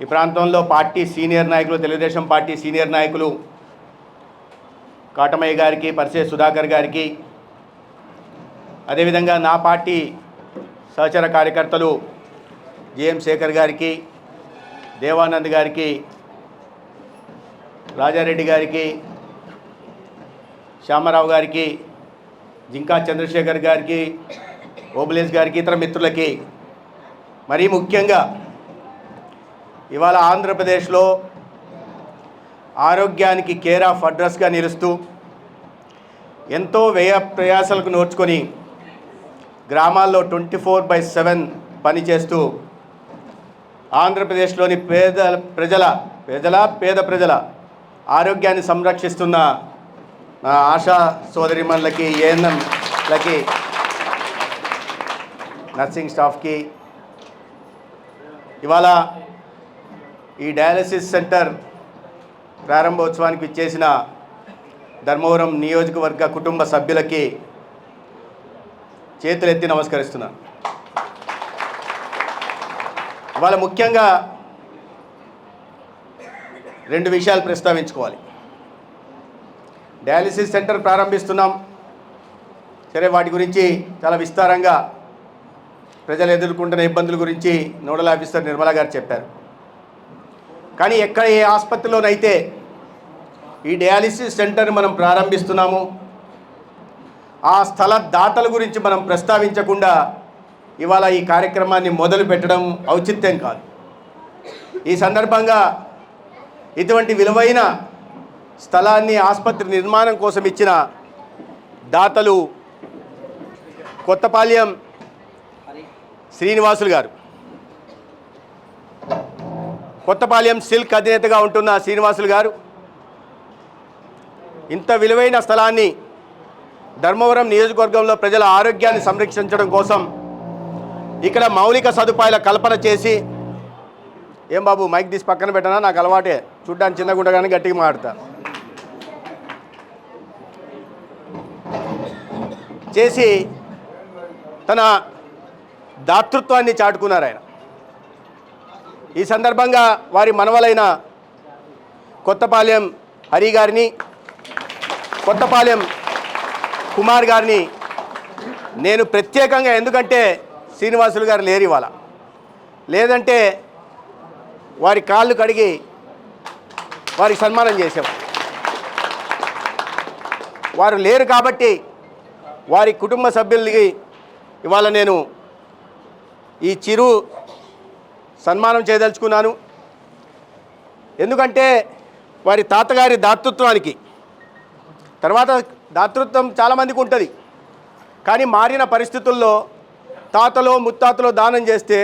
ఈ ప్రాంతంలో party senior నాయకులు తెలుగుదేశం పార్టీ సీనియర్ నాయకులు కాటమయ్య గారికి పరిసే సుధాకర్ గారికి అదేవిధంగా నా పార్టీ సహచర కార్యకర్తలు జేఎం శేఖర్ గారికి దేవానంద్ గారికి రాజారెడ్డి గారికి శ్యామరావు గారికి జింకా చంద్రశేఖర్ గారికి ఓబులేస్ గారికి ఇతర మిత్రులకి మరీ ముఖ్యంగా ఇవాళ ఆంధ్రప్రదేశ్లో ఆరోగ్యానికి కేర్ ఆఫ్ అడ్రస్గా నిలుస్తూ ఎంతో వ్యయ ప్రయాసాలకు నోర్చుకొని గ్రామాల్లో ట్వంటీ ఫోర్ బై సెవెన్ పనిచేస్తూ ఆంధ్రప్రదేశ్లోని పేద ప్రజల ప్రజల పేద ప్రజల ఆరోగ్యాన్ని సంరక్షిస్తున్న నా ఆశా సోదరిమణులకి ఏఎన్ఎంలకి నర్సింగ్ స్టాఫ్కి ఇవాళ ఈ డయాలసిస్ సెంటర్ ప్రారంభోత్సవానికి ఇచ్చేసిన ధర్మవరం నియోజకవర్గ కుటుంబ సభ్యులకి చేతులెత్తి నమస్కరిస్తున్నాను ఇవాళ ముఖ్యంగా రెండు విషయాలు ప్రస్తావించుకోవాలి. Dialysis centre ప్రారంభిస్తున్నాం. సరే వాటి గురించి చాలా విస్తారంగా ప్రజలు ఎదుర్కొంటున్న ఇబ్బందుల గురించి నోడల్ ఆఫీసర్ నిర్మలా గారు చెప్పారు. కానీ ఎక్కడ ఏ ఆసుపత్రిలోనైతే ఈ డయాలిసిస్ సెంటర్ని మనం ప్రారంభిస్తున్నాము ఆ స్థల దాతల గురించి మనం ప్రస్తావించకుండా ఇవాళ ఈ కార్యక్రమాన్ని మొదలు పెట్టడం ఔచిత్యం కాదు. ఈ సందర్భంగా ఇటువంటి విలువైన స్థలాన్ని ఆసుపత్రి నిర్మాణం కోసం ఇచ్చిన దాతలు కొత్తపాల్యం శ్రీనివాసులు గారు. కొత్తపాలెం సిల్క్ అధినేతగా ఉంటున్న శ్రీనివాసులు గారు ఇంత విలువైన స్థలాన్ని ధర్మవరం నియోజకవర్గంలో ప్రజల ఆరోగ్యాన్ని సంరక్షించడం కోసం ఇక్కడ మౌలిక సదుపాయాల కల్పన చేసి ఏం బాబు మైక్ తీసి పక్కన పెట్టనా? నాకు అలవాటే. చూడ్డానికి చిన్నగా ఉండగానే గట్టిగా మాడతా చేసి తన దాతృత్వాన్ని చాటుకున్నారు ఆయన. ఈ సందర్భంగా వారి మనవలైన కొత్తపాలెం హరి గారిని కొత్తపాలెం కుమార్ గారిని నేను ప్రత్యేకంగా ఎందుకంటే శ్రీనివాసులు గారు లేరు ఇవాళ. లేదంటే వారి కాళ్ళు కడిగి వారికి సన్మానం చేసేవారు. వారు లేరు కాబట్టి వారి కుటుంబ సభ్యులకి ఇవాళ నేను ఈ చిరు సన్మానం చేయదలుచుకున్నాను. ఎందుకంటే వారి తాతగారి దాతృత్వానికి. తర్వాత దాతృత్వం చాలామందికి ఉంటుంది. కానీ మారిన పరిస్థితుల్లో తాతలో ముత్తాతలో దానం చేస్తే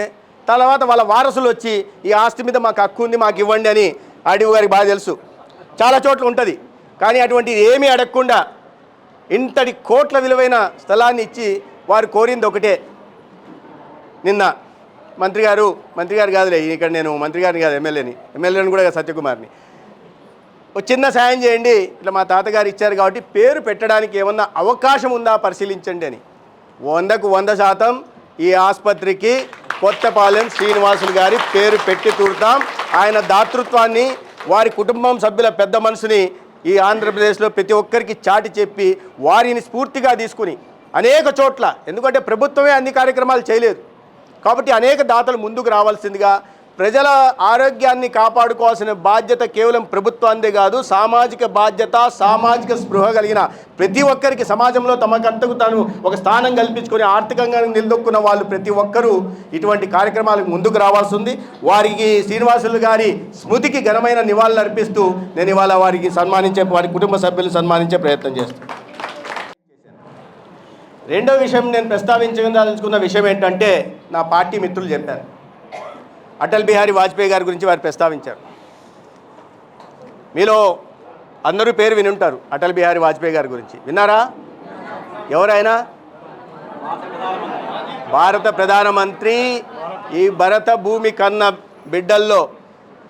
తర్వాత వాళ్ళ వారసులు వచ్చి ఈ ఆస్తి మీద మాకు హక్కు ఉంది మాకు ఇవ్వండి అని అడిగి గారికి బాగా తెలుసు. చాలా చోట్ల ఉంటుంది. కానీ అటువంటిది ఏమీ అడగకుండా ఇంతటి కోట్ల విలువైన స్థలాన్ని ఇచ్చి వారు కోరింది ఒకటే. నిన్న మంత్రి గారు మంత్రి గారు కాదులే ఇక్కడ నేను మంత్రి గారిని కాదు ఎమ్మెల్యేని ఎమ్మెల్యేని కూడా సత్యకుమార్ని. ఒక చిన్న సాయం చేయండి ఇట్లా మా తాతగారు ఇచ్చారు కాబట్టి పేరు పెట్టడానికి ఏమన్నా అవకాశం ఉందా పరిశీలించండి అని. వందకు వంద శాతం ఈ ఆసుపత్రికి కొత్తపాలెం శ్రీనివాసులు గారి పేరు పెట్టి చూడతాం ఆయన దాతృత్వాన్ని వారి కుటుంబం సభ్యుల పెద్ద మనసుని ఈ ఆంధ్రప్రదేశ్లో ప్రతి ఒక్కరికి చాటి చెప్పి వారిని స్ఫూర్తిగా తీసుకుని అనేక చోట్ల ఎందుకంటే ప్రభుత్వమే అన్ని కార్యక్రమాలు చేయలేదు. కాబట్టి అనేక దాతలు ముందుకు రావాల్సిందిగా ప్రజల ఆరోగ్యాన్ని కాపాడుకోవాల్సిన బాధ్యత కేవలం ప్రభుత్వాందే కాదు సామాజిక బాధ్యత సామాజిక స్పృహ కలిగిన ప్రతి ఒక్కరికి సమాజంలో తమకంతకు తాను ఒక స్థానం కల్పించుకొని ఆర్థికంగా నిలదొక్కున్న వాళ్ళు ప్రతి ఒక్కరూ ఇటువంటి కార్యక్రమాలకు ముందుకు రావాల్సి ఉంది వారికి శ్రీనివాసులు గారి స్మృతికి ఘనమైన నివాళులు అర్పిస్తూ నేను ఇవాళ వారికి సన్మానించే వారి కుటుంబ సభ్యులు సన్మానించే ప్రయత్నం చేస్తాను రెండో విషయం నేను ప్రస్తావించదలుచుకున్న విషయం ఏంటంటే నా పార్టీ మిత్రులు చెప్పారు. అటల్ బిహారీ వాజ్పేయి గారి గురించి వారు ప్రస్తావించారు. మీలో అందరూ పేరు వినుంటారు అటల్ బిహారీ వాజ్పేయి గారి గురించి. విన్నారా? ఎవరైనా? భారత ప్రధానమంత్రి ఈ భరత భూమి కన్న బిడ్డల్లో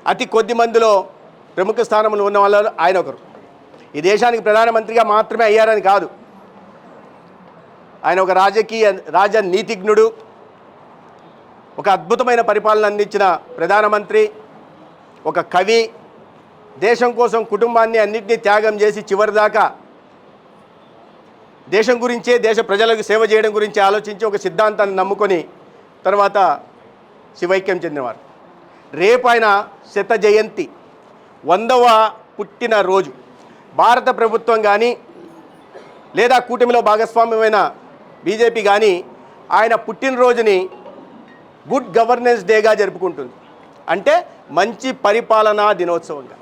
అతి కొద్ది మందిలో ప్రముఖ స్థానంలో ఉన్న వాళ్ళు ఆయన ఒకరు. ఈ దేశానికి ప్రధానమంత్రిగా మాత్రమే అయ్యారని కాదు. ఆయన ఒక రాజకీయ రాజ నీతిజ్ఞుడు ఒక అద్భుతమైన పరిపాలన అందించిన ప్రధానమంత్రి ఒక కవి. దేశం కోసం కుటుంబాన్ని అన్నింటినీ త్యాగం చేసి చివరిదాకా దేశం గురించే దేశ ప్రజలకు సేవ చేయడం గురించి ఆలోచించి ఒక సిద్ధాంతాన్ని నమ్ముకొని తర్వాత శివైక్యం చెందినవారు. రేపు ఆయన శత జయంతి వందవ పుట్టిన రోజు భారత ప్రభుత్వం కానీ లేదా కూటమిలో భాగస్వామ్యమైన బీజేపీ కానీ ఆయన పుట్టినరోజుని గుడ్ గవర్నెన్స్ డేగా జరుపుకుంటుంది. అంటే మంచి పరిపాలనా దినోత్సవంగా.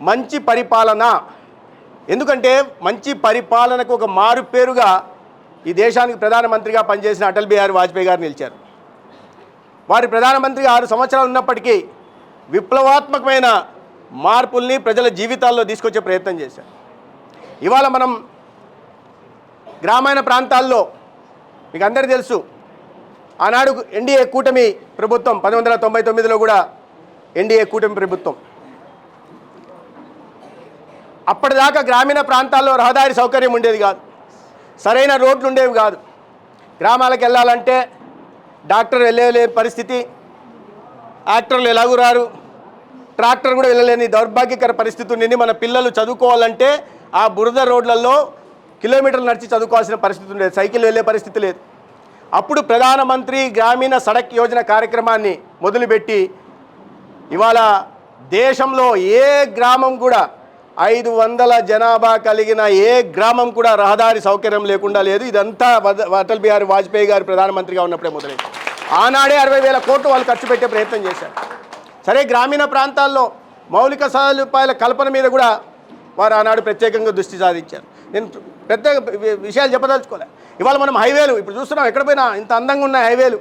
మంచి పరిపాలన. ఎందుకంటే మంచి పరిపాలనకు ఒక మారు పేరుగా ఈ దేశానికి ప్రధానమంత్రిగా పనిచేసిన అటల్ బిహారీ వాజ్పేయి గారు నిలిచారు. వారి ప్రధానమంత్రిగా ఆరు సంవత్సరాలు ఉన్నప్పటికీ విప్లవాత్మకమైన మార్పుల్ని ప్రజల జీవితాల్లో తీసుకొచ్చే ప్రయత్నం చేశారు. ఇవాళ మనం గ్రామీణ ప్రాంతాల్లో మీకు అందరికీ తెలుసు ఆనాడు ఎన్డీఏ కూటమి ప్రభుత్వం పంతొమ్మిది వందల తొంభై తొమ్మిదిలో కూడా ఎన్డీఏ కూటమి ప్రభుత్వం. అప్పటిదాకా గ్రామీణ ప్రాంతాల్లో రహదారి సౌకర్యం ఉండేది కాదు. సరైన రోడ్లు ఉండేవి కాదు. గ్రామాలకు వెళ్ళాలంటే డాక్టర్ వెళ్ళలేని పరిస్థితి. యాక్టర్లు ఎలాగూ రారు. ట్రాక్టర్ కూడా వెళ్ళలేని దౌర్భాగ్యకర పరిస్థితి ఉండింది. మన పిల్లలు చదువుకోవాలంటే ఆ బురద రోడ్లలో కిలోమీటర్లు నడిచి చదువుకోవాల్సిన పరిస్థితి ఉండేది. సైకిల్ వెళ్ళే పరిస్థితి లేదు. అప్పుడు ప్రధానమంత్రి గ్రామీణ సడక్ యోజన కార్యక్రమాన్ని మొదలుపెట్టి ఇవాళ దేశంలో ఏ గ్రామం కూడా ఐదు వందల జనాభా కలిగిన ఏ గ్రామం కూడా రహదారి సౌకర్యం లేకుండా లేదు. ఇదంతా వద- అటల్ బిహారీ వాజ్పేయి గారు ప్రధానమంత్రిగా ఉన్నప్పుడే మొదలైంది. ఆనాడే అరవై వేల కోట్లు వాళ్ళు ఖర్చు పెట్టే ప్రయత్నం చేశారు. సరే గ్రామీణ ప్రాంతాల్లో మౌలిక సదుపాయాల కల్పన మీద కూడా వారు ఆనాడు ప్రత్యేకంగా దృష్టి సాధించారు. నేను పెద్ద వి- విషయాలు చెప్పదలుచుకోలే. ఇవాళ మనం హైవేలు ఇప్పుడు చూస్తున్నాం ఎక్కడ పోయినా ఇంత అందంగా ఉన్న హైవేలు.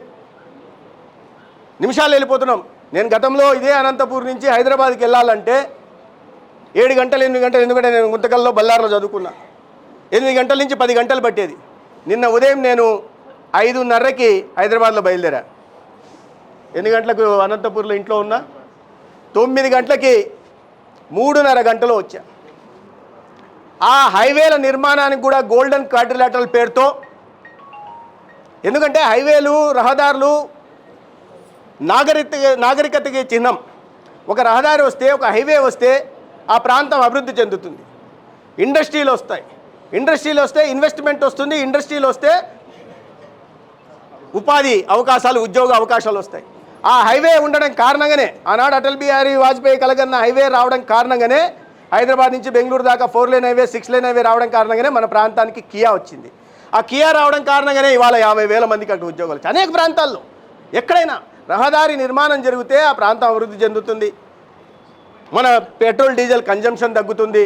నిమిషాలు వెళ్ళిపోతున్నాం. నేను గతంలో ఇదే అనంతపూర్ నుంచి హైదరాబాద్కి వెళ్ళాలంటే ఏడు గంటలు ఎనిమిది గంటలు ఎందుకంటే నేను గుంతకల్లో బల్లారులో చదువుకున్నా. ఎనిమిది గంటల నుంచి పది గంటలు పట్టేది. నిన్న ఉదయం నేను ఐదున్నరకి హైదరాబాద్లో బయలుదేరా. ఎన్ని గంటలకు అనంతపూర్లో ఇంట్లో ఉన్నా? తొమ్మిది గంటలకి మూడున్నర గంటలో వచ్చా. ఆ హైవేల నిర్మాణానికి కూడా గోల్డెన్ క్వాడ్రిలాటరల్ పేరుతో. ఎందుకంటే హైవేలు రహదారులు నాగరిక నాగరికతకి చిహ్నం. ఒక రహదారి వస్తే ఒక హైవే వస్తే ఆ ప్రాంతం అభివృద్ధి చెందుతుంది. ఇండస్ట్రీలు వస్తాయి. ఇండస్ట్రీలు వస్తే ఇన్వెస్ట్మెంట్ వస్తుంది. ఇండస్ట్రీలు వస్తే ఉపాధి అవకాశాలు ఉద్యోగ అవకాశాలు వస్తాయి. ఆ హైవే ఉండడం కారణంగానే ఆనాడు అటల్ బిహారీ వాజ్పేయి కలగన్న హైవే రావడం కారణంగానే హైదరాబాద్ నుంచి బెంగళూరు దాకా four lane highway six lane highway రావడం కారణంగానే మన ప్రాంతానికి కియా వచ్చింది. ఆ కియా రావడం కారణంగానే ఇవాళ యాభై వేల మందికి అటు ఉద్యోగాలు అనేక ప్రాంతాల్లో ఎక్కడైనా రహదారి నిర్మాణం జరిగితే ఆ ప్రాంతం అభివృద్ధి చెందుతుంది. మన పెట్రోల్ డీజిల్ కన్జంప్షన్ తగ్గుతుంది.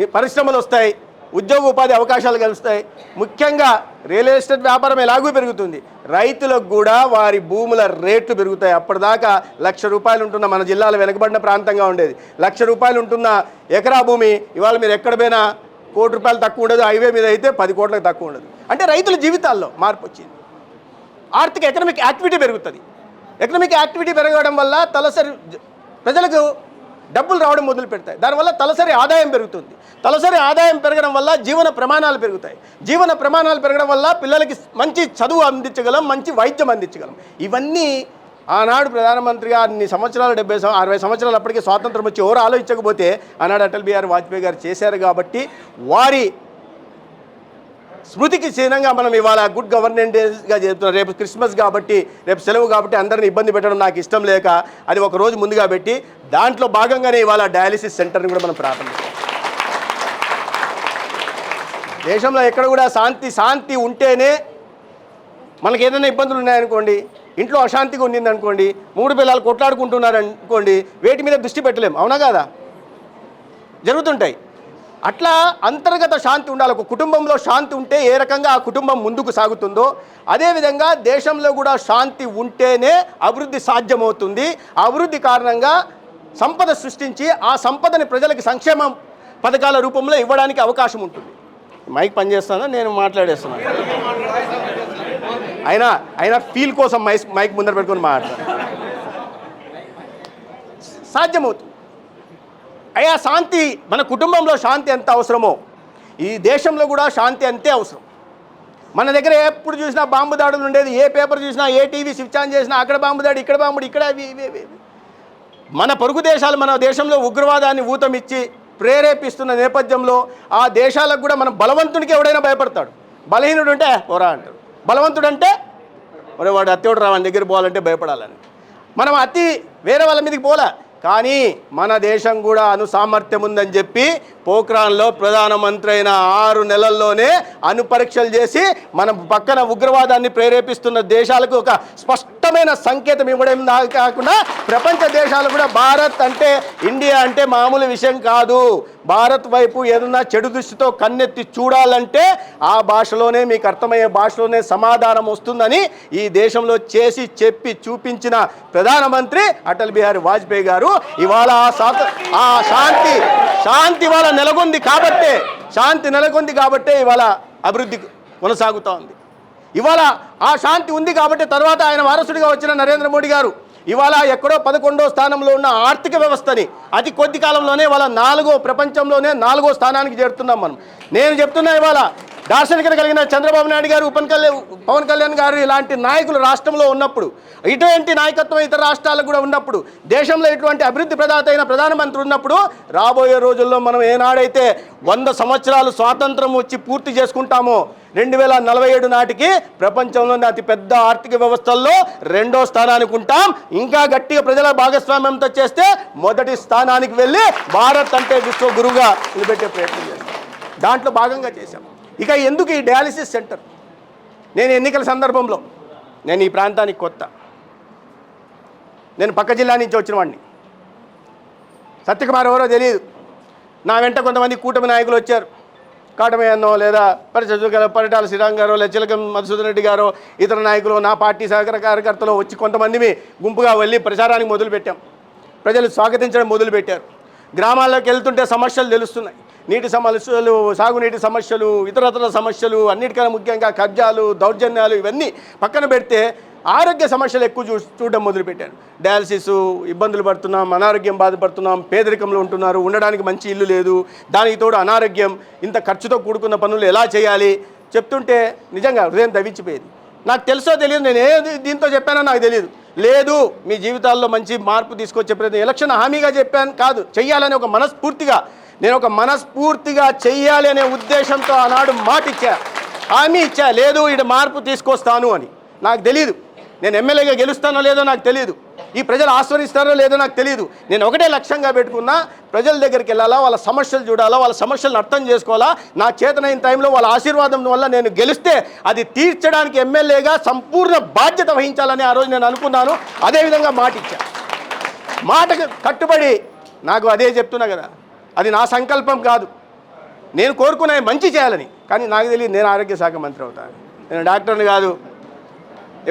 ఈ పరిశ్రమలు వస్తాయి. ఉద్యోగ ఉపాధి అవకాశాలు కలుస్తాయి. ముఖ్యంగా రియల్ ఎస్టేట్ వ్యాపారం ఎలాగూ పెరుగుతుంది. రైతులకు కూడా వారి భూముల రేట్లు పెరుగుతాయి. అప్పటిదాకా లక్ష రూపాయలు ఉంటున్న మన జిల్లాలో వెనకబడిన ప్రాంతంగా ఉండేది. లక్ష రూపాయలు ఉంటున్న ఎకరా భూమి ఇవాళ మీరు ఎక్కడ పోయినా కోటి రూపాయలు తక్కువ ఉండదు. హైవే మీద అయితే పది కోట్లకు తక్కువ ఉండదు. అంటే రైతుల జీవితాల్లో మార్పు వచ్చింది. ఆర్థిక ఎకనామిక్ యాక్టివిటీ పెరుగుతుంది. ఎకనామిక్ యాక్టివిటీ పెరగడం వల్ల తలసరి ప్రజలకు డబ్బులు రావడం మొదలు పెడతాయి దానివల్ల తలసరి ఆదాయం పెరుగుతుంది. తలసరి ఆదాయం పెరగడం వల్ల జీవన ప్రమాణాలు పెరుగుతాయి. జీవన ప్రమాణాలు పెరగడం వల్ల పిల్లలకి మంచి చదువు అందించగలం మంచి వైద్యం అందించగలం. ఇవన్నీ ఆనాడు ప్రధానమంత్రిగా అన్ని సంవత్సరాలు డెబ్బై సం- అరవై సంవత్సరాలు అప్పటికే స్వాతంత్రం వచ్చి ఎవరు ఆలోచించకపోతే ఆనాడు అటల్ బిహారీ వాజ్పేయి గారు చేశారు కాబట్టి వారి స్మృతికి చిహ్నంగా మనం ఇవాళ గుడ్ గవర్నెన్స్గా చెప్తున్నాం రేపు క్రిస్మస్ కాబట్టి రేపు సెలవు కాబట్టి అందరిని ఇబ్బంది పెట్టడం నాకు ఇష్టం లేక అది ఒక రోజు ముందుగా పెట్టి దాంట్లో భాగంగానే ఇవాళ డయాలిసిస్ సెంటర్ని కూడా మనం ప్రారంభించాం దేశంలో ఎక్కడ కూడా శాంతి శాంతి ఉంటేనే మనకి ఏదైనా ఇబ్బందులు ఉన్నాయనుకోండి ఇంట్లో అశాంతిగా ఉండింది అనుకోండి మూడు పిల్లలు కొట్లాడుకుంటున్నారు అనుకోండి వేటి మీద దృష్టి పెట్టలేము అవునా కదా? జరుగుతుంటాయి. అట్లా అంతర్గత శాంతి ఉండాలి. ఒక కుటుంబంలో శాంతి ఉంటే ఏ రకంగా ఆ కుటుంబం ముందుకు సాగుతుందో అదేవిధంగా దేశంలో కూడా శాంతి ఉంటేనే అభివృద్ధి సాధ్యమవుతుంది. అభివృద్ధి కారణంగా సంపద సృష్టించి ఆ సంపదని ప్రజలకు సంక్షేమ పథకాల రూపంలో ఇవ్వడానికి అవకాశం ఉంటుంది. మైక్ పనిచేస్తానా నేను మాట్లాడేస్తున్నాను అయినా అయినా ఫీల్ కోసం మైక్ మైక్ ముందర పెట్టుకొని మాట్లాడతాను సాధ్యమవుతుంది. అయ్యా శాంతి మన కుటుంబంలో శాంతి ఎంత అవసరమో ఈ దేశంలో కూడా శాంతి అంతే అవసరం. మన దగ్గర ఎప్పుడు చూసినా బాంబు దాడులు ఉండేది ఏ పేపర్ చూసినా ఏ టీవీ స్విచ్ ఆన్ చేసినా అక్కడ బాంబు దాడి ఇక్కడ బాంబు ఇక్కడ మన పొరుగు దేశాలు మన దేశంలో ఉగ్రవాదాన్ని ఊతమిచ్చి ప్రేరేపిస్తున్న నేపథ్యంలో ఆ దేశాలకు కూడా మనం బలవంతునికి ఎవడైనా భయపడతాడు? బలహీనుడు అంటే పోరా అంటాడు. బలవంతుడు అంటే ఒరే వాడు అత్తేవుడు రా దగ్గర పోవాలంటే భయపడాలని. మనం అతి వేరే వాళ్ళ మీదకి పోలే. కానీ మన దేశం కూడా అను సామర్థ్యం ఉందని చెప్పి పోఖ్రాన్లో ప్రధానమంత్రి అయిన ఆరు నెలల్లోనే అనుపరీక్షలు చేసి మన పక్కన ఉగ్రవాదాన్ని ప్రేరేపిస్తున్న దేశాలకు ఒక స్పష్టమైన సంకేతం ఇవ్వడం కాకుండా ప్రపంచ దేశాలు కూడా భారత్ అంటే ఇండియా అంటే మామూలు విషయం కాదు. భారత్ వైపు ఏదన్నా చెడు దృష్టితో కన్నెత్తి చూడాలంటే ఆ భాషలోనే మీకు అర్థమయ్యే భాషలోనే సమాధానం వస్తుందని ఈ దేశంలో చేసి చెప్పి చూపించిన ప్రధానమంత్రి అటల్ బిహారీ వాజ్పేయి గారు. ఇవాళ ఆ శాంతి శాంతి ఇవాళ నెలకొంది కాబట్టే శాంతి నెలకొంది కాబట్టే ఇవాళ అభివృద్ధి కొనసాగుతూ ఉంది. ఇవాళ ఆ శాంతి ఉంది కాబట్టి తర్వాత ఆయన వారసుడిగా వచ్చిన నరేంద్ర మోడీ గారు ఇవాళ ఎక్కడో పదకొండో స్థానంలో ఉన్న ఆర్థిక వ్యవస్థని అతి కొద్ది కాలంలోనే ఇవాళ నాలుగో ప్రపంచంలోనే నాలుగో స్థానానికి చేరుతున్నాం మనం. నేను చెప్తున్నా ఇవాళ దార్శనికత కలిగిన చంద్రబాబు నాయుడు గారు ఉపన్ కళ్యాణ్ పవన్ కళ్యాణ్ గారు ఇలాంటి నాయకులు రాష్ట్రంలో ఉన్నప్పుడు ఇటువంటి నాయకత్వం ఇతర రాష్ట్రాలకు కూడా ఉన్నప్పుడు దేశంలో ఇటువంటి అభివృద్ధి ప్రదాత అయిన ప్రధానమంత్రి ఉన్నప్పుడు రాబోయే రోజుల్లో మనం ఏనాడైతే వంద సంవత్సరాలు స్వాతంత్రం వచ్చి పూర్తి చేసుకుంటామో రెండు వేల నలభై ఏడు నాటికి ప్రపంచంలోని అతిపెద్ద ఆర్థిక వ్యవస్థల్లో రెండో స్థానానికి ఉంటాం. ఇంకా గట్టిగా ప్రజల భాగస్వామ్యంతో చేస్తే మొదటి స్థానానికి వెళ్ళి భారత్ అంటే విశ్వ గురువుగా నిలబెట్టే ప్రయత్నం చేస్తాం. దాంట్లో భాగంగా చేశాం. ఇక ఎందుకు ఈ డయాలిసిస్ సెంటర్? నేను ఎన్నికల సందర్భంలో నేను ఈ ప్రాంతానికి కొత్త. నేను పక్క జిల్లా నుంచి వచ్చిన వాడిని. సత్యకుమార్ ఎవరో తెలియదు. నా వెంట కొంతమంది కూటమి నాయకులు వచ్చారు. కాటమయ్యన్నో లేదా పరిచయ పరిటాల శ్రీరామ్ గారో లేదా చిలకం మధుసూదన్ రెడ్డి గారో ఇతర నాయకులు నా పార్టీ సహకార కార్యకర్తలు వచ్చి కొంతమంది గుంపుగా వెళ్ళి ప్రచారానికి మొదలుపెట్టాం. ప్రజలు స్వాగతించడం మొదలుపెట్టారు. గ్రామాల్లోకి వెళ్తుంటే సమస్యలు తెలుస్తున్నాయి. నీటి సమస్యలు సాగునీటి సమస్యలు ఇతరతర సమస్యలు అన్నిటికన్నా ముఖ్యంగా కబ్జాలు దౌర్జన్యాలు ఇవన్నీ పక్కన పెడితే ఆరోగ్య సమస్యలు ఎక్కువ చూ చూడడం మొదలుపెట్టాను డయాలసిస్ ఇబ్బందులు పడుతున్నాం అనారోగ్యం బాధపడుతున్నాం పేదరికంలో ఉంటున్నారు ఉండడానికి మంచి ఇల్లు లేదు దానికి తోడు అనారోగ్యం ఇంత ఖర్చుతో కూడుకున్న పనులు ఎలా చేయాలి? చెప్తుంటే నిజంగా హృదయం దవించిపోయేది. నాకు తెలుసో తెలియదు నేను ఏ దీంతో చెప్పానో నాకు తెలియదు లేదు మీ జీవితాల్లో మంచి మార్పు తీసుకొచ్చే ప్రయత్నం ఎలక్షన్ హామీగా చెప్పాను కాదు చెయ్యాలని ఒక మనస్ఫూర్తిగా నేను ఒక మనస్ఫూర్తిగా చెయ్యాలి అనే ఉద్దేశంతో ఆనాడు మాట ఇచ్చా హామీ ఇచ్చా. లేదు ఇటు మార్పు తీసుకొస్తాను అని. నాకు తెలియదు నేను ఎమ్మెల్యేగా గెలుస్తానో లేదో నాకు తెలియదు ఈ ప్రజలు ఆస్వాదిస్తారో లేదో నాకు తెలియదు నేను ఒకటే లక్ష్యంగా పెట్టుకున్నా ప్రజల దగ్గరికి వెళ్ళాలా వాళ్ళ సమస్యలు చూడాలా వాళ్ళ సమస్యలను అర్థం చేసుకోవాలా నా చేతనైన టైంలో వాళ్ళ ఆశీర్వాదం వల్ల నేను గెలిస్తే అది తీర్చడానికి ఎమ్మెల్యేగా సంపూర్ణ బాధ్యత వహించాలని ఆ రోజు నేను అనుకున్నాను. అదేవిధంగా మాట ఇచ్చా మాటకు కట్టుబడి నాకు అదే చెప్తున్నా కదా. అది నా సంకల్పం కాదు. నేను కోరుకునే మంచి చేయాలని. కానీ నాకు తెలియదు నేను ఆరోగ్య శాఖ మంత్రి అవుతాను నేను డాక్టర్ని కాదు.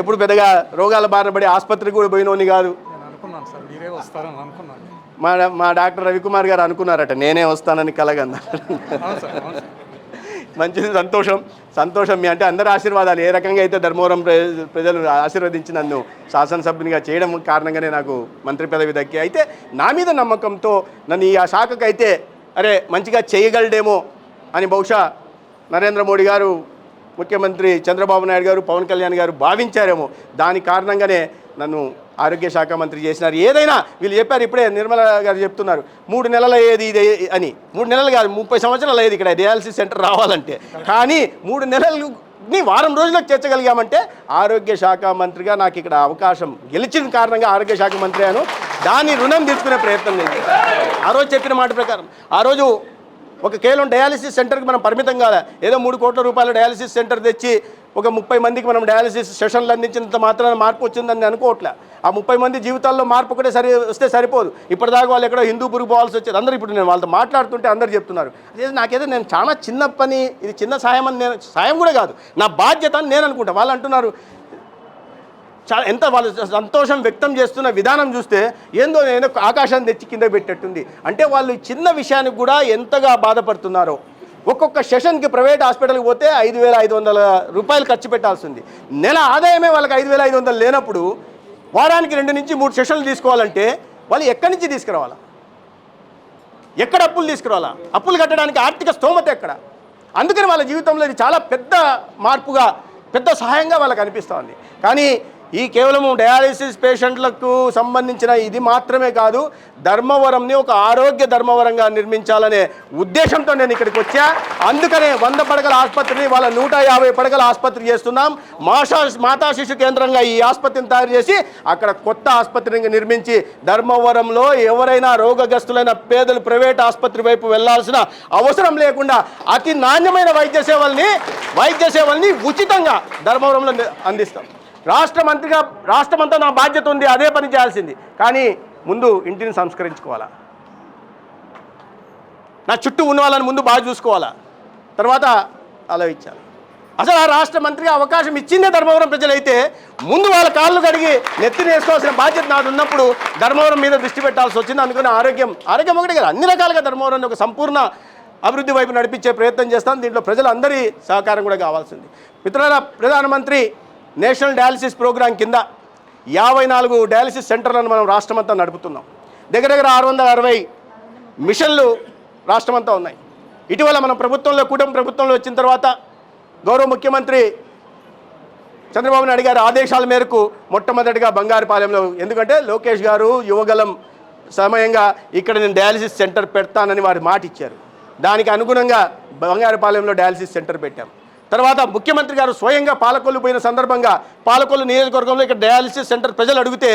ఎప్పుడు పెద్దగా రోగాల బారిన పడి ఆసుపత్రికి కూడా పోయినోని కాదు. నేను అనుకున్నాను సార్ మీరే వస్తారని అనుకున్నాను. మా మా డాక్టర్ రవికుమార్ గారు అనుకున్నారట నేనే వస్తానని కలగంద అవును సార్ అవును సార్ మంచిది సంతోషం. సంతోషం మీ అంటే అందరి ఆశీర్వాదాలు. ఏ రకంగా అయితే ధర్మవరం ప్రజలు ఆశీర్వదించి నన్ను శాసనసభ్యునిగా చేయడం కారణంగానే నాకు మంత్రి పదవి దక్కి అయితే నా మీద నమ్మకంతో నన్ను ఈ ఆ శాఖకు అయితే అరే మంచిగా చేయగలడేమో అని బహుశా నరేంద్ర మోడీ గారు ముఖ్యమంత్రి చంద్రబాబు నాయుడు గారు పవన్ కళ్యాణ్ గారు భావించారేమో. దాని కారణంగానే నన్ను ఆరోగ్య శాఖ మంత్రి చేసినారు. ఏదైనా వీళ్ళు చెప్పారు ఇప్పుడే నిర్మల గారు చెప్తున్నారు. మూడు నెలల ఏది ఇది అని. మూడు నెలలు కాదు ముప్పై సంవత్సరాలు అయ్యేది ఇక్కడ డయాలసిస్ సెంటర్ రావాలంటే. కానీ మూడు నెలలు ని వారం రోజులకు చేర్చగలిగామంటే ఆరోగ్య శాఖ మంత్రిగా నాకు ఇక్కడ అవకాశం గెలిచిన కారణంగా ఆరోగ్య శాఖ మంత్రి అను దాని రుణం తీసుకునే ప్రయత్నం నేను ఆ రోజు చెప్పిన మాట ప్రకారం ఆ రోజు ఒక కేవలం డయాలసిస్ సెంటర్కి మనం పరిమితం కాదా? ఏదో మూడు కోట్ల రూపాయల డయాలసిస్ సెంటర్ తెచ్చి ఒక ముప్పై మందికి మనం డయాలసిస్ సెషన్లు అందించినంత మాత్రాన మార్పు వచ్చిందని అనుకోవట్లే. ఆ ముప్పై మంది జీవితాల్లో మార్పు ఒకటే సరి వస్తే సరిపోదు. ఇప్పటిదాకా వాళ్ళు ఎక్కడో హిందూ పురుగు పోవాల్సి వచ్చేది. అందరూ ఇప్పుడు నేను వాళ్ళతో మాట్లాడుతుంటే అందరు చెప్తున్నారు. అదే నాకేదో నేను చాలా చిన్న పని ఇది చిన్న సాయం అని నేను సాయం కూడా కాదు. నా బాధ్యత అని నేను అనుకుంటా. వాళ్ళు అంటున్నారు చాలా ఎంత వాళ్ళు సంతోషం వ్యక్తం చేస్తున్న విధానం చూస్తే ఏందో నేను ఆకాశాన్ని తెచ్చి కింద పెట్టేట్టుంది. అంటే వాళ్ళు చిన్న విషయానికి కూడా ఎంతగా బాధపడుతున్నారో. ఒక్కొక్క సెషన్కి ప్రైవేట్ హాస్పిటల్కి పోతే ఐదు వేల ఐదు వందల రూపాయలు ఖర్చు పెట్టాల్సి ఉంది నెల ఆదాయమే వాళ్ళకి ఐదు వేల ఐదు వందలు లేనప్పుడు వారానికి రెండు నుంచి మూడు సెషన్లు తీసుకోవాలంటే వాళ్ళు ఎక్కడి నుంచి తీసుకురావాలా? ఎక్కడ అప్పులు తీసుకురావాలా? అప్పులు కట్టడానికి ఆర్థిక స్తోమత ఎక్కడ? అందుకని వాళ్ళ జీవితంలో ఇది చాలా పెద్ద మార్పుగా పెద్ద సహాయంగా వాళ్ళకి అనిపిస్తూ ఉంది. కానీ ఈ కేవలం డయాలిసిస్ పేషెంట్లకు సంబంధించిన ఇది మాత్రమే కాదు ధర్మవరంని ఒక ఆరోగ్య ధర్మవరంగా నిర్మించాలనే ఉద్దేశంతో నేను ఇక్కడికి వచ్చా. అందుకనే వంద పడకల ఆసుపత్రిని వాళ్ళ నూట యాభై పడకల ఆసుపత్రి చేస్తున్నాం. మాషా మాతా శిశు కేంద్రంగా ఈ ఆసుపత్రిని తయారు చేసి అక్కడ కొత్త ఆసుపత్రిని నిర్మించి ధర్మవరంలో ఎవరైనా రోగగ్రస్తులైన పేదలు ప్రైవేట్ ఆసుపత్రి వైపు వెళ్ళాల్సిన అవసరం లేకుండా అతి నాణ్యమైన వైద్య సేవల్ని వైద్య సేవల్ని ఉచితంగా ధర్మవరంలో అందిస్తాం. రాష్ట్ర మంత్రిగా రాష్ట్రమంతా నా బాధ్యత ఉంది అదే పని చేయాల్సింది. కానీ ముందు ఇంటిని సంస్కరించుకోవాలా. నా చుట్టూ ఉన్న వాళ్ళని ముందు బాగా చూసుకోవాలా. తర్వాత అలా అసలు ఆ రాష్ట్ర మంత్రికి అవకాశం ఇచ్చిందే ధర్మవరం ప్రజలైతే ముందు వాళ్ళ కాళ్ళు కడిగి నెత్తి వేసుకోవాల్సిన బాధ్యత నాది ఉన్నప్పుడు ధర్మవరం మీద దృష్టి పెట్టాల్సి వచ్చింది. అందుకని ఆరోగ్యం ఆరోగ్యం ఒకటి కదా. అన్ని రకాలుగా ధర్మవరాన్ని ఒక సంపూర్ణ అభివృద్ధి వైపు నడిపించే ప్రయత్నం చేస్తాను. దీంట్లో ప్రజలందరి సహకారం కూడా కావాల్సింది. మిత్రుల ప్రధానమంత్రి నేషనల్ డయాలసిస్ ప్రోగ్రాం కింద యాభై నాలుగు డయాలసిస్ సెంటర్లను మనం రాష్ట్రమంతా నడుపుతున్నాం. దగ్గర దగ్గర ఆరు వందల అరవై మిషన్లు రాష్ట్రమంతా ఉన్నాయి. ఇటీవల మనం ప్రభుత్వంలో కూటమి ప్రభుత్వంలో వచ్చిన తర్వాత గౌరవ ముఖ్యమంత్రి చంద్రబాబు నాయుడు గారి ఆదేశాల మేరకు మొట్టమొదటిగా బంగారుపాలెంలో ఎందుకంటే లోకేష్ గారు యువగలం సమయంగా ఇక్కడ నేను డయాలసిస్ సెంటర్ పెడతానని వారు మాట ఇచ్చారు దానికి అనుగుణంగా బంగారుపాలెంలో డయాలసిస్ సెంటర్ పెట్టాం. తర్వాత ముఖ్యమంత్రి గారు స్వయంగా పాలకొల్లు పోయిన సందర్భంగా పాలకొల్లు నియోజకవర్గంలో ఇక్కడ డయాలసిస్ సెంటర్ ప్రజలు అడిగితే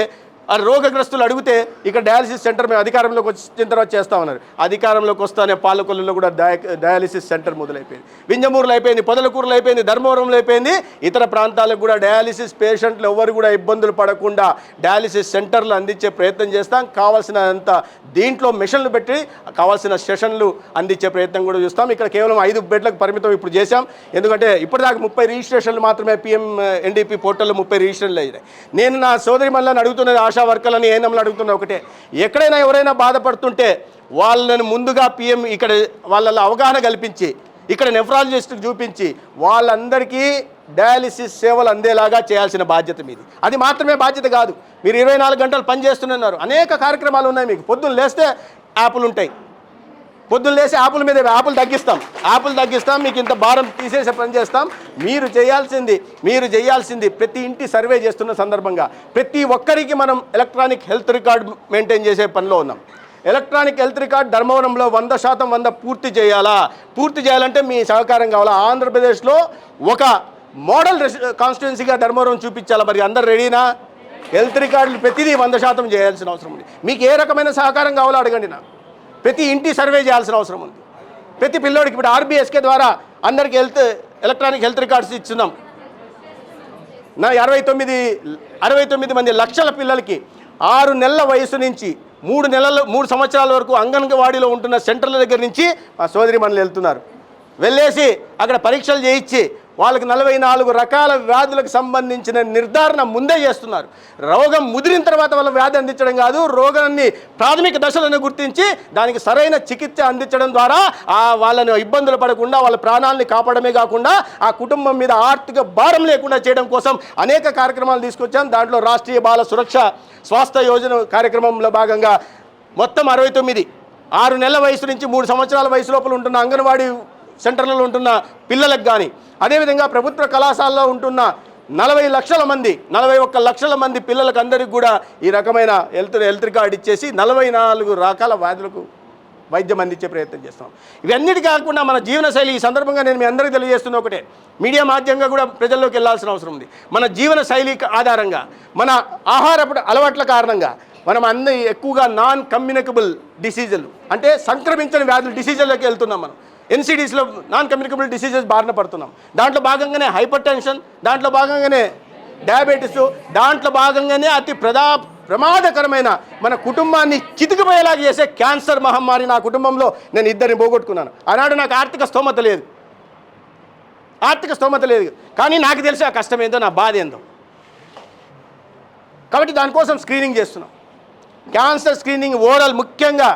ఆ రోగగ్రస్తులు అడిగితే ఇక్కడ డయాలసిస్ సెంటర్ మేము అధికారంలోకి వచ్చిన తర్వాత చేస్తామన్నారు అధికారంలోకి వస్తానే పాలకొల్లులో కూడా డయా డయాలసిస్ సెంటర్ మొదలైపోయింది. వింజమూరులో అయిపోయింది పొదలకూరులో అయిపోయింది ధర్మవరంలో అయిపోయింది. ఇతర ప్రాంతాలకు కూడా డయాలసిస్ పేషెంట్లు ఎవరు కూడా ఇబ్బందులు పడకుండా డయాలసిస్ సెంటర్లు అందించే ప్రయత్నం చేస్తాం. కావాల్సినంత దీంట్లో మిషన్లు పెట్టి కావాల్సిన సెషన్లు అందించే ప్రయత్నం కూడా చూస్తాం. ఇక్కడ కేవలం ఐదు బెడ్లకు పరిమితం ఇప్పుడు చేశాం. ఎందుకంటే ఇప్పటిదాకా ముప్పై రిజిస్ట్రేషన్లు మాత్రమే పిఎం ఎన్డీపీ పోర్టల్లో ముప్పై రిజిస్ట్రేషన్లు అయినాయి. నేను నా సోదరి మళ్ళీ అడుగుతున్నది ఆశ వర్కర్లని ఏఎన్ఎంలు అడుగుతున్నా ఒకటే. ఎక్కడైనా ఎవరైనా బాధపడుతుంటే వాళ్ళని ముందుగా పిఎం ఇక్కడ వాళ్ళ అవగాహన కల్పించి ఇక్కడ నెఫ్రాలజిస్ట్ చూపించి వాళ్ళందరికీ డయాలిసిస్ సేవలు అందేలాగా చేయాల్సిన బాధ్యత మీది. అది మాత్రమే బాధ్యత కాదు. మీరు ఇరవై నాలుగు గంటలు పనిచేస్తున్నారు. అనేక కార్యక్రమాలు ఉన్నాయి మీకు. పొద్దున్న లేస్తే యాప్లు ఉంటాయి. పొద్దున్న లేసి ఆపుల మీద ఆపులు తగ్గిస్తాం. ఆపులు తగ్గిస్తాం. మీకు ఇంత భారం తీసేసే పని చేస్తాం. మీరు చేయాల్సింది మీరు చేయాల్సింది ప్రతి ఇంటి సర్వే చేస్తున్న సందర్భంగా ప్రతి ఒక్కరికి మనం ఎలక్ట్రానిక్ హెల్త్ రికార్డ్ మెయింటైన్ చేసే పనిలో ఉన్నాం. ఎలక్ట్రానిక్ హెల్త్ రికార్డ్ ధర్మవరంలో వంద శాతం వంద పూర్తి చేయాలా? పూర్తి చేయాలంటే మీ సహకారం కావాలా? ఆంధ్రప్రదేశ్లో ఒక మోడల్ కాన్స్టిట్యున్సీగా ధర్మవరం చూపించాలా? మరి అందరు రెడీనా? హెల్త్ రికార్డులు ప్రతిదీ వంద శాతం చేయాల్సిన అవసరం ఉంది. మీకు ఏ రకమైన సహకారం కావాలో అడగండి నా ప్రతి ఇంటి సర్వే చేయాల్సిన అవసరం ఉంది. ప్రతి పిల్లోడికి ఇప్పుడు ఆర్బీఎస్కే ద్వారా అందరికి హెల్త్ ఎలక్ట్రానిక్ హెల్త్ రికార్డ్స్ ఇస్తున్నాం నా అరవై తొమ్మిది అరవై తొమ్మిది మంది లక్షల పిల్లలకి ఆరు నెలల వయసు నుంచి మూడు నెలలు మూడు సంవత్సరాల వరకు అంగన్వాడీలో ఉంటున్న సెంటర్ల దగ్గర నుంచి మా సోదరి మనల్ని వెళ్తున్నారు. వెళ్ళేసి అక్కడ పరీక్షలు చేయించి వాళ్ళకి నలభై నాలుగు రకాల వ్యాధులకు సంబంధించిన నిర్ధారణ ముందే చేస్తున్నారు. రోగం ముదిరిన తర్వాత వాళ్ళ వ్యాధి అందించడం కాదు రోగాన్ని ప్రాథమిక దశలను గుర్తించి దానికి సరైన చికిత్స అందించడం ద్వారా ఆ వాళ్ళని ఇబ్బందులు పడకుండా వాళ్ళ ప్రాణాలని కాపాడమే కాకుండా ఆ కుటుంబం మీద ఆర్థిక భారం లేకుండా చేయడం కోసం అనేక కార్యక్రమాలు తీసుకొచ్చాం. దాంట్లో రాష్ట్రీయ బాల సురక్ష స్వాస్థ్య యోజన కార్యక్రమంలో భాగంగా మొత్తం అరవై తొమ్మిది ఆరు నెలల వయసు నుంచి మూడు సంవత్సరాల వయసు లోపల ఉంటున్న అంగన్వాడీ సెంటర్లలో ఉంటున్న పిల్లలకు కానీ అదేవిధంగా ప్రభుత్వ కళాశాలలో ఉంటున్న నలభై లక్షల మంది నలభై ఒక్క లక్షల మంది పిల్లలకు అందరికీ కూడా ఈ రకమైన హెల్త్ హెల్త్ రికార్డ్ ఇచ్చేసి నలభై నాలుగు రకాల వ్యాధులకు వైద్యం అందించే ప్రయత్నం చేస్తాం ఇవన్నిటి కాకుండా మన జీవనశైలి ఈ సందర్భంగా నేను మీ అందరికీ తెలియజేస్తున్న ఒకటే. మీడియా మాధ్యమంగా కూడా ప్రజల్లోకి వెళ్ళాల్సిన అవసరం ఉంది. మన జీవన శైలి ఆధారంగా మన ఆహారపు అలవాట్ల కారణంగా మనం అన్ని ఎక్కువగా నాన్ కమ్యూనికబుల్ డిసీజులు అంటే సంక్రమించిన వ్యాధులు డిసీజుల్లోకి వెళ్తున్నాం మనం. ఎన్సీడీస్లో నాన్ కమ్యూనికబుల్ డిసీజెస్ బారిన పడుతున్నాం. దాంట్లో భాగంగానే హైపర్ టెన్షన్ దాంట్లో భాగంగానే డయాబెటీస్ దాంట్లో భాగంగానే అతి ప్రదా ప్రమాదకరమైన మన కుటుంబాన్ని చితికిపోయేలాగా చేసే క్యాన్సర్ మహమ్మారి నా కుటుంబంలో నేను ఇద్దరిని పోగొట్టుకున్నాను. ఆనాడు నాకు ఆర్థిక స్తోమత లేదు. ఆర్థిక స్తోమత లేదు. కానీ నాకు తెలిసి ఆ కష్టం ఏందో నా బాధ ఏందో. కాబట్టి దానికోసం స్క్రీనింగ్ చేస్తున్నాం. క్యాన్సర్ స్క్రీనింగ్ ఓరల్ ముఖ్యంగా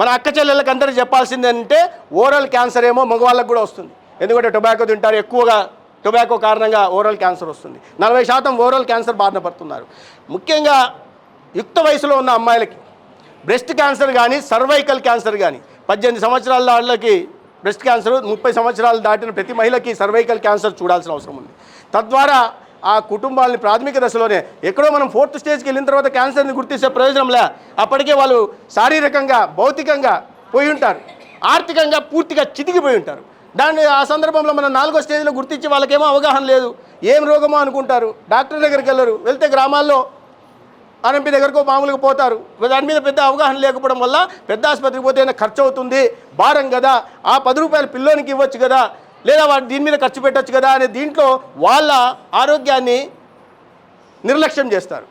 మన అక్క చెల్లెళ్ళకి అందరూ చెప్పాల్సింది అంటే ఓరల్ క్యాన్సర్ ఏమో మగవాళ్ళకు కూడా వస్తుంది. ఎందుకంటే టొబాకో తింటారు ఎక్కువగా టొబాకో కారణంగా ఓరల్ క్యాన్సర్ వస్తుంది. నలభై శాతం ఓరల్ క్యాన్సర్ బారిన పడుతున్నారు. ముఖ్యంగా యుక్త వయసులో ఉన్న అమ్మాయిలకి బ్రెస్ట్ క్యాన్సర్ కానీ సర్వైకల్ క్యాన్సర్ కానీ పద్దెనిమిది సంవత్సరాల వాళ్ళకి బ్రెస్ట్ క్యాన్సర్ ముప్పై సంవత్సరాలు దాటిన ప్రతి మహిళకి సర్వైకల్ క్యాన్సర్ చూడాల్సిన అవసరం ఉంది. తద్వారా ఆ కుటుంబాలని ప్రాథమిక దశలోనే ఎక్కడో మనం ఫోర్త్ స్టేజ్కి వెళ్ళిన తర్వాత క్యాన్సర్ని గుర్తించే ప్రయోజనంలే అప్పటికే వాళ్ళు శారీరకంగా భౌతికంగా పోయి ఉంటారు. ఆర్థికంగా పూర్తిగా చితికిపోయి ఉంటారు. దాన్ని ఆ సందర్భంలో మనం నాలుగో స్టేజ్లో గుర్తించి వాళ్ళకేమో అవగాహన లేదు. ఏం రోగమో అనుకుంటారు. డాక్టర్ దగ్గరికి వెళ్ళరు. వెళ్తే గ్రామాల్లో ఆర్ఎంపీ దగ్గరకు మామూలుగా పోతారు. దాని మీద పెద్ద అవగాహన లేకపోవడం వల్ల పెద్ద ఆసుపత్రికి పోతే ఏమైనా ఖర్చు అవుతుంది భారం కదా. ఆ పది రూపాయలు పిల్లోనికి ఇవ్వచ్చు కదా. లేదా వాడు దీని మీద ఖర్చు పెట్టొచ్చు కదా అనే దీంట్లో వాళ్ళ ఆరోగ్యాన్ని నిర్లక్ష్యం చేస్తారు.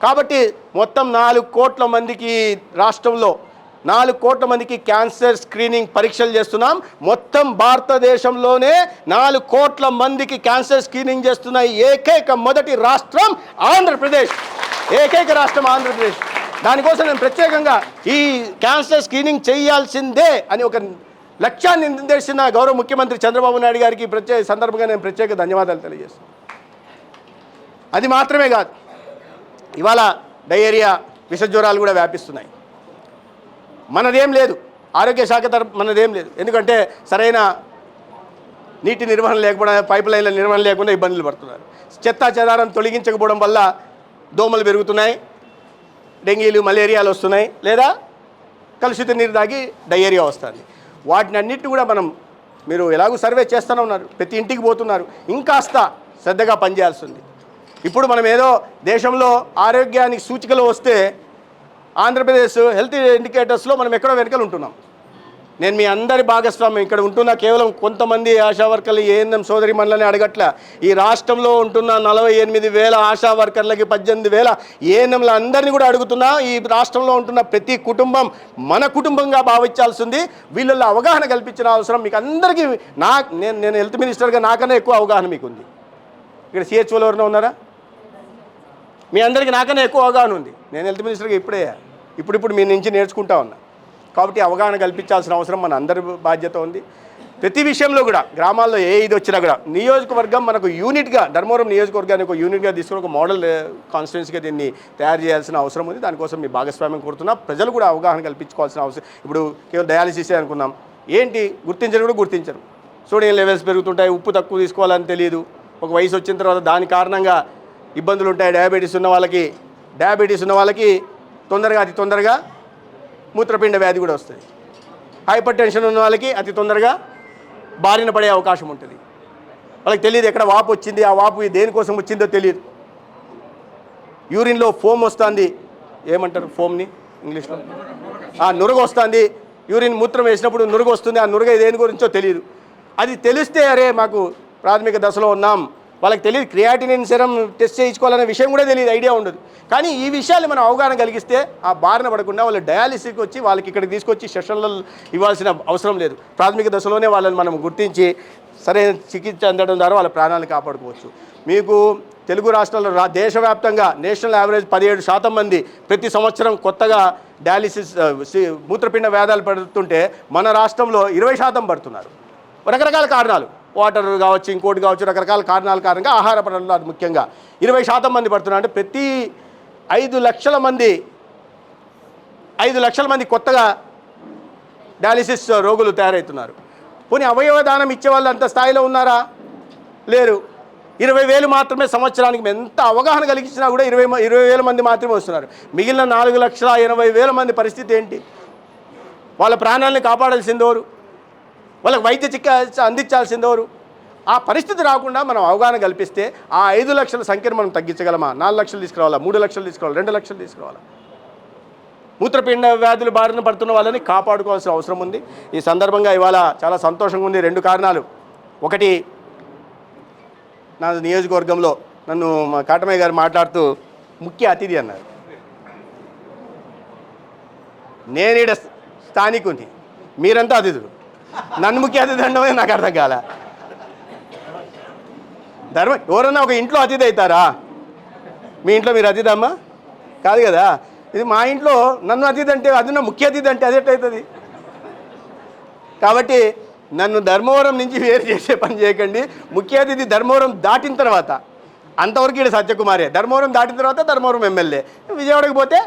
కాబట్టి మొత్తం నాలుగు కోట్ల మందికి రాష్ట్రంలో నాలుగు కోట్ల మందికి క్యాన్సర్ స్క్రీనింగ్ పరీక్షలు చేస్తున్నాం. మొత్తం భారతదేశంలోనే నాలుగు కోట్ల మందికి క్యాన్సర్ స్క్రీనింగ్ చేస్తున్న ఏకైక మొదటి రాష్ట్రం ఆంధ్రప్రదేశ్. ఏకైక రాష్ట్రం ఆంధ్రప్రదేశ్. దానికోసం నేను ప్రత్యేకంగా ఈ క్యాన్సర్ స్క్రీనింగ్ చేయాల్సిందే అని ఒక లక్ష్యాన్ని నిర్దేశించిన గౌరవ ముఖ్యమంత్రి చంద్రబాబు నాయుడు గారికి ప్రత్యేక సందర్భంగా నేను ప్రత్యేక ధన్యవాదాలు తెలియజేస్తాను. అది మాత్రమే కాదు ఇవాళ డయేరియా విషజ్వరాలు కూడా వ్యాపిస్తున్నాయి. మనదేం లేదు ఆరోగ్య శాఖ తరపు మనదేం లేదు. ఎందుకంటే సరైన నీటి నిర్వహణ లేకపోవడం పైప్ లైన్ల నిర్వహణ లేకుండా ఇబ్బందులు పడుతున్నారు. చెత్తా చెదారం తొలగించకపోవడం వల్ల దోమలు పెరుగుతున్నాయి డెంగీలు మలేరియాలు వస్తున్నాయి లేదా కలుషిత నీరు తాగి డయేరియా వస్తుంది. వాటిని అన్నిటి కూడా మనం మీరు ఎలాగో సర్వే చేస్తూనే ఉన్నారు. ప్రతి ఇంటికి పోతున్నారు. ఇంకాస్త శ్రద్ధగా పనిచేయాల్సింది. ఇప్పుడు మనం ఏదో దేశంలో ఆరోగ్యానికి సూచికలు వస్తే ఆంధ్రప్రదేశ్ హెల్త్ ఇండికేటర్స్లో మనం ఎక్కడో వెనకలు ఉంటున్నాం. నేను మీ అందరి భాగస్వామ్యం ఇక్కడ ఉంటున్న. కేవలం కొంతమంది ఆశా వర్కర్లు ఏఎన్ఎం సోదరి మనల్ని అడగట్ల. ఈ రాష్ట్రంలో ఉంటున్న నలభై ఎనిమిది వేల ఆశా వర్కర్లకి పద్దెనిమిది వేల ఏఎన్ఎంల అందరినీ కూడా అడుగుతున్నా. ఈ రాష్ట్రంలో ఉంటున్న ప్రతి కుటుంబం మన కుటుంబంగా భావించాల్సింది. వీళ్ళల్లో అవగాహన కల్పించిన అవసరం మీకు అందరికీ నా నేను నేను హెల్త్ మినిస్టర్గా నాకన్నా ఎక్కువ అవగాహన మీకు ఉంది ఇక్కడ సిహెచ్ఓలు ఎవరైనా ఉన్నారా? మీ అందరికీ నాకన్నా ఎక్కువ అవగాహన ఉంది. నేను హెల్త్ మినిస్టర్గా ఇప్పుడే ఇప్పుడిప్పుడు మీ నుంచి నేర్చుకుంటా ఉన్నా. కాబట్టి అవగాహన కల్పించాల్సిన అవసరం మన అందరి బాధ్యత ఉంది. ప్రతి విషయంలో కూడా గ్రామాల్లో ఏ ఇది వచ్చినా కూడా నియోజకవర్గం మనకు యూనిట్గా ధర్మవరం నియోజకవర్గాన్ని ఒక యూనిట్గా తీసుకుని ఒక మోడల్ కాన్స్టిట్యున్సీగా దీన్ని తయారు చేయాల్సిన అవసరం ఉంది. దానికోసం మీ భాగస్వామ్యం కోరుతున్నా. ప్రజలు కూడా అవగాహన కల్పించుకోవాల్సిన అవసరం ఇప్పుడు కేవలం డయాలసిసే అనుకున్నాం ఏంటి? గుర్తించరు కూడా గుర్తించరు. సోడియం లెవెల్స్ పెరుగుతుంటాయి ఉప్పు తక్కువ తీసుకోవాలని తెలియదు. ఒక వయసు వచ్చిన తర్వాత దాని కారణంగా ఇబ్బందులు ఉంటాయి డయాబెటీస్ ఉన్న వాళ్ళకి డయాబెటీస్ ఉన్న వాళ్ళకి తొందరగా అతి తొందరగా మూత్రపిండ వ్యాధి కూడా వస్తుంది. హైపర్ టెన్షన్ ఉన్న వాళ్ళకి అతి తొందరగా బారిన పడే అవకాశం ఉంటుంది. వాళ్ళకి తెలియదు ఎక్కడ వాపు వచ్చింది ఆ వాపు దేనికోసం వచ్చిందో తెలియదు. యూరిన్లో ఫోమ్ వస్తుంది. ఏమంటారు ఫోమ్ని ఇంగ్లీష్లో? ఆ నురగ వస్తుంది. యూరిన్ మూత్రం వేసినప్పుడు నురగ వస్తుంది. ఆ నురగ దేని గురించో తెలియదు. అది తెలిస్తే అరే మాకు ప్రాథమిక దశలో ఉన్నాం. వాళ్ళకి తెలియదు క్రియాటినిన్ సెరం టెస్ట్ చేయించుకోవాలనే విషయం కూడా తెలియదు ఐడియా ఉండదు. కానీ ఈ విషయాలు మనం అవగాహన కలిగిస్తే ఆ బారిన పడకుండా వాళ్ళు డయాలిసిస్కి వచ్చి వాళ్ళకి ఇక్కడికి తీసుకొచ్చి సెషన్లలో ఇవ్వాల్సిన అవసరం లేదు. ప్రాథమిక దశలోనే వాళ్ళని మనం గుర్తించి సరైన చికిత్స అందడం ద్వారా వాళ్ళ ప్రాణాలను కాపాడుకోవచ్చు. మీకు తెలుగు రాష్ట్రాల్లో రా దేశవ్యాప్తంగా నేషనల్ యావరేజ్ పదిహేడు శాతం మంది ప్రతి సంవత్సరం కొత్తగా డయాలిసిస్ మూత్రపిండ వ్యాధాలు పడుతుంటే మన రాష్ట్రంలో ఇరవై శాతం పడుతున్నారు. రకరకాల కారణాలు. వాటర్ కావచ్చు ఇంకోటి కావచ్చు రకరకాల కారణాల కారణంగా ఆహార పనులు అది ముఖ్యంగా. ఇరవై శాతం మంది పడుతున్నారు. అంటే ప్రతి ఐదు లక్షల మంది ఐదు లక్షల మంది కొత్తగా డయాలిసిస్ రోగులు తయారవుతున్నారు. పోనీ అవయవ దానం ఇచ్చే వాళ్ళు అంత స్థాయిలో ఉన్నారా? లేరు. ఇరవై వేలు మాత్రమే సంవత్సరానికి ఎంత అవగాహన కలిగించినా కూడా ఇరవై ఇరవై వేల మంది మాత్రమే వస్తున్నారు. మిగిలిన నాలుగు లక్షల ఎనభై వేల మంది పరిస్థితి ఏంటి? వాళ్ళ ప్రాణాలను కాపాడాల్సిందోరు వాళ్ళకి వైద్య చికిత్స అందించాల్సిందెవరు ఆ పరిస్థితి రాకుండా మనం అవగాహన కల్పిస్తే ఆ ఐదు లక్షల సంఖ్యను మనం తగ్గించగలమా? నాలుగు లక్షలు తీసుకురావాలా మూడు లక్షలు తీసుకోవాలి? రెండు లక్షలు తీసుకురావాలా మూత్రపిండ వ్యాధులు బారిన పడుతున్న వాళ్ళని కాపాడుకోవాల్సిన అవసరం ఉంది. ఈ సందర్భంగా ఇవాళ చాలా సంతోషంగా ఉంది రెండు కారణాలు. ఒకటి నా నియోజకవర్గంలో నన్ను మా కాటమయ్య గారు మాట్లాడుతూ ముఖ్య అతిథి అన్నారు. నేనీడ స్థానికుని. మీరంతా అతిథులు. నన్ను ముఖ్య అతిథి అనడమే నాకు అర్థం కాల. ధర్మ ఎవరన్నా ఒక ఇంట్లో అతిథి అవుతారా? మీ ఇంట్లో మీరు అతిథి అమ్మా? కాదు కదా. ఇది మా ఇంట్లో నన్ను అతిథి అంటే అది నా ముఖ్య అతిథి అంటే అది కాబట్టి నన్ను ధర్మవరం నుంచి వేరు చేసే పని చేయకండి. ముఖ్య అతిథి ధర్మవరం దాటిన తర్వాత అంతవరకు ఇక్కడ సత్యకుమారే. ధర్మవరం దాటిన తర్వాత ధర్మవరం ఎమ్మెల్యే. విజయవాడకి పోతే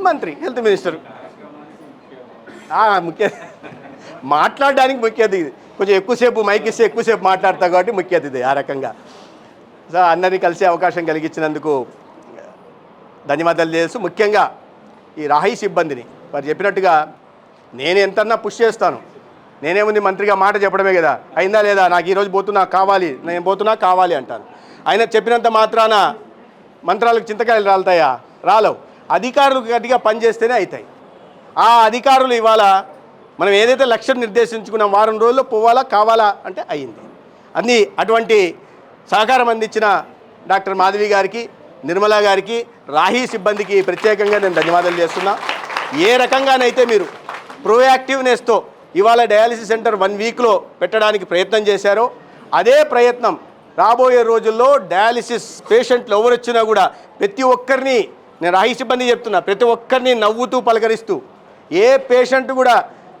మంత్రి హెల్త్ మినిస్టర్. ఆ, ముఖ్య మాట్లాడడానికి ముఖ్య అతిథి కొంచెం ఎక్కువసేపు మైక్ ఇస్తే ఎక్కువసేపు మాట్లాడతా కాబట్టి ముఖ్య అతిథి ఆ రకంగా. సో అందరినీ కలిసే అవకాశం కలిగించినందుకు ధన్యవాదాలు చేస్తూ ముఖ్యంగా ఈ రాహి సిబ్బందిని. వారు చెప్పినట్టుగా నేను ఎంతన్నా పుష్ చేస్తాను. నేనేముంది మంత్రిగా మాట చెప్పడమే కదా. అయిందా లేదా? నాకు ఈరోజు పోతున్నా కావాలి. నేను పోతున్నా కావాలి అంటాను ఆయన చెప్పినంత మాత్రాన మంత్రాలకు చింతకాయలు రాలుతాయా? రాలవు. అధికారులు గట్టిగా పనిచేస్తేనే అవుతాయి ఆ అధికారులు ఇవాళ మనం ఏదైతే లక్ష్యం నిర్దేశించుకున్నాం వారం రోజుల్లో పోవాలా కావాలా అంటే అయ్యింది. అన్ని అటువంటి సహకారం అందించిన డాక్టర్ మాధవి గారికి నిర్మలా గారికి రాహీ సిబ్బందికి ప్రత్యేకంగా నేను ధన్యవాదాలు చేస్తున్నా. ఏ రకంగానైతే మీరు ప్రోయాక్టివ్నెస్తో ఇవాళ డయాలసిస్ సెంటర్ వన్ వీక్లో పెట్టడానికి ప్రయత్నం చేశారో అదే ప్రయత్నం రాబోయే రోజుల్లో డయాలిసిస్ పేషెంట్లు ఎవరు వచ్చినా కూడా ప్రతి ఒక్కరిని నేను రాహి సిబ్బంది చెప్తున్నా ప్రతి ఒక్కరిని నవ్వుతూ పలకరిస్తూ ఏ పేషెంట్ కూడా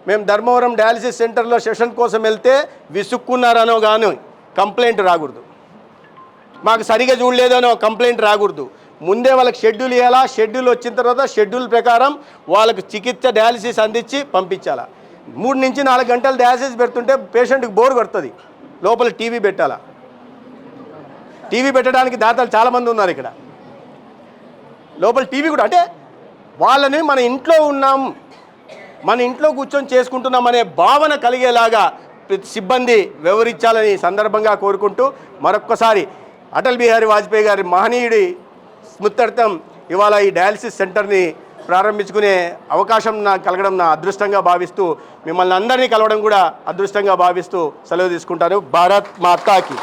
మేము ధర్మవరం డయాలసిస్ సెంటర్లో సెషన్ కోసం వెళ్తే విసుక్కున్నారనో కానీ కంప్లైంట్ రాకూడదు. మాకు సరిగా చూడలేదనో కంప్లైంట్ రాకూడదు. ముందే వాళ్ళకి షెడ్యూల్ ఇవ్వాలా షెడ్యూల్ వచ్చిన తర్వాత షెడ్యూల్ ప్రకారం వాళ్ళకి చికిత్స డయాలసిస్ అందించి పంపించాలా. మూడు నుంచి నాలుగు గంటలు డయాలసిస్ పెడుతుంటే పేషెంట్కి బోర్ కొడుతుంది. లోపల టీవీ పెట్టాలా. టీవీ పెట్టడానికి దాతలు చాలామంది ఉన్నారు ఇక్కడ. లోపల టీవీ కూడా అంటే వాళ్ళని మన ఇంట్లో ఉన్నాం మన ఇంట్లో కూర్చొని చేసుకుంటున్నామనే భావన కలిగేలాగా ప్రతి సిబ్బంది వివరించాలని సందర్భంగా కోరుకుంటూ మరొక్కసారి అటల్ బిహారీ వాజ్పేయి గారి మహనీయుడి స్మృత్యర్థం ఇవాళ ఈ డయాలసిస్ సెంటర్ని ప్రారంభించుకునే అవకాశం నాకు కలగడం నా అదృష్టంగా భావిస్తూ మిమ్మల్ని అందరినీ కలవడం కూడా అదృష్టంగా భావిస్తూ సెలవు తీసుకుంటాను. భారత్ మాతాకి.